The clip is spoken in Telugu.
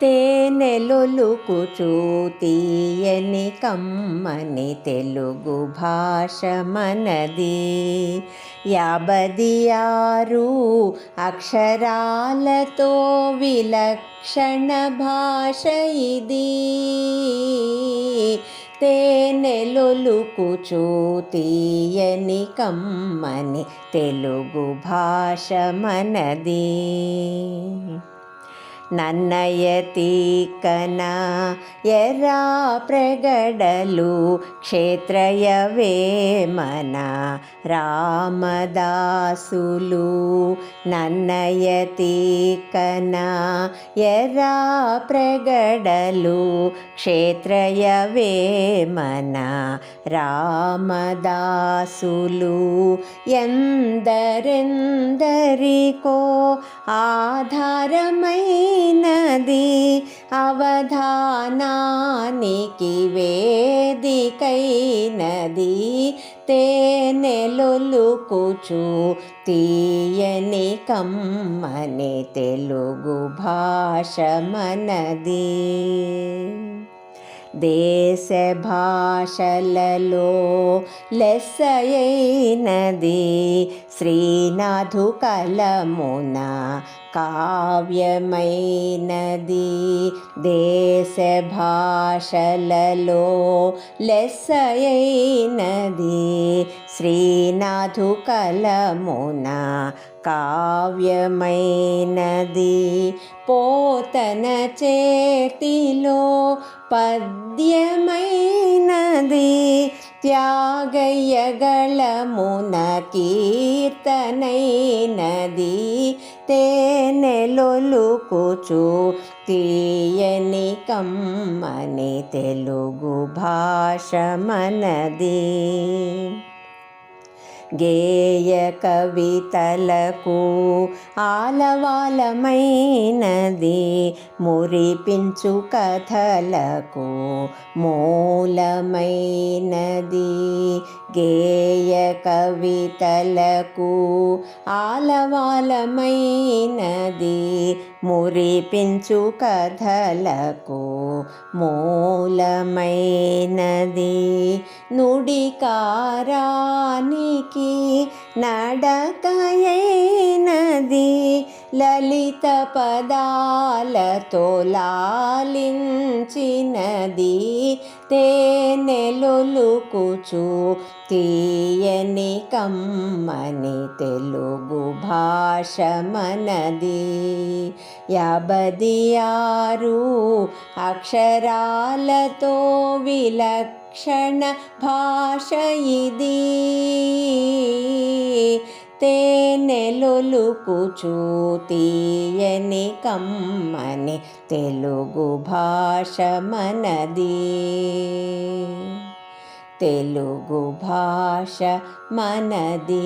తేనెలొలుకుచూ తీయని కమ్మని తెలుగు భాష మనది. యాభది ఆరు అక్షరాలతో విలక్షణ భాష ఇది. తేనెలొలుకుచూ తీయని కమ్మని తెలుగు భాష మనది. నన్నయ తీకన ఎరా ప్రగడలు క్షేత్రయ వేమన రామదాసులు నన్నయ తీకన ఎరా ప్రగడలు క్షేత్రయ వేమన రామదాసులు ఉన్నది అవధానానికి వేదికైనది తేనెలొలుకుచు తీయని కమ్మని తెలుగు భాష మనది. దేశ భాషలలో లెస్సయైనది శ్రీనాథు కలమున కావ్యమైనది దేశ భాషలలో లెస్సయైనది శ్రీనాథు కలమున కావ్యమైనది పోతన చేతిలో పద్యమైనది త్యాగయ్యగళమున కీర్తనైనది తేనెలొలుకుచు తీయని కమ్మని తెలుగు భాష మనది గేయ కవితలకు ఆలవాలమైనది మురిపించు కథలకు మూలమైనది. గేయ కవితలకు ఆలవాలమైనది మురిపించు కథలకు మూలమైనది. నుడికారానికి నడకయైనది. లలిత పదాలతో లాలించినది తేనెలొలుకుచు తీయని కమ్మని తెలుగు భాష మనది. యాబది ఆరు అక్షరాలతో విలక్షణ భాష ఇది. తేనెలొలుకుచూ తీయని కమ్మని తెలుగు భాష మనది తెలుగు భాష మనది